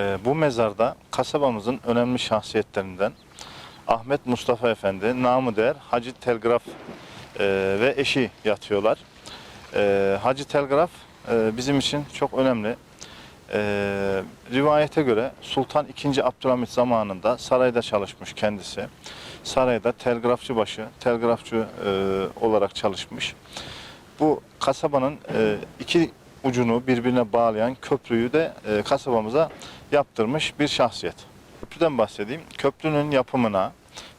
Ee, bu mezarda kasabamızın önemli şahsiyetlerinden Ahmet Mustafa Efendi, namı değer Hacı Telgraf e, ve eşi yatıyorlar. E, Hacı Telgraf e, bizim için çok önemli. E, rivayete göre Sultan II. Abdülhamit zamanında sarayda çalışmış kendisi. Sarayda telgrafçı başı, telgrafçı e, olarak çalışmış. Bu kasabanın e, iki ucunu birbirine bağlayan köprüyü de e, kasabamıza yaptırmış bir şahsiyet. Köprüden bahsedeyim. Köprünün yapımına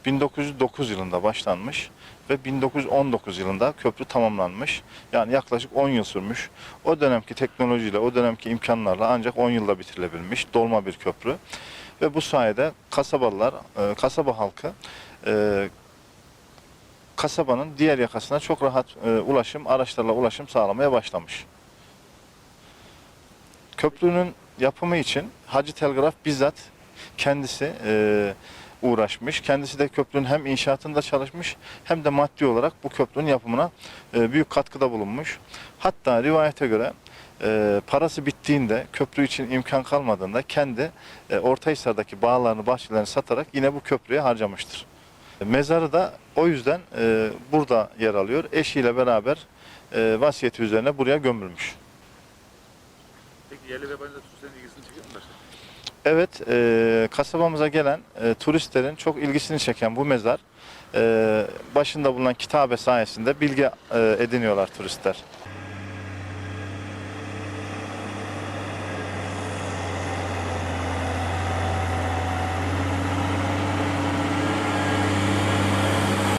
1909 yılında başlanmış ve 1919 yılında köprü tamamlanmış. Yani yaklaşık 10 yıl sürmüş. O dönemki teknolojiyle, o dönemki imkanlarla ancak 10 yılda bitirilebilmiş dolma bir köprü. Ve bu sayede kasabalılar, e, kasaba halkı e, kasabanın diğer yakasına çok rahat ulaşım, araçlarla ulaşım sağlamaya başlamış. Köprünün yapımı için Hacı Telgraf bizzat kendisi e, uğraşmış. Kendisi de köprünün hem inşaatında çalışmış hem de maddi olarak bu köprünün yapımına e, büyük katkıda bulunmuş. Hatta rivayete göre e, parası bittiğinde köprü için imkan kalmadığında kendi e, Ortahisar'daki bağlarını, bahçelerini satarak yine bu köprüye harcamıştır. Mezarı da o yüzden e, burada yer alıyor. Eşiyle beraber e, vasiyeti üzerine buraya gömülmüş. Yerli ve yabancı turistlerin ilgisini çekiyor mu? Evet, e, kasabamıza gelen e, turistlerin çok ilgisini çeken bu mezar e, başında bulunan kitabe sayesinde bilgi e, ediniyorlar turistler.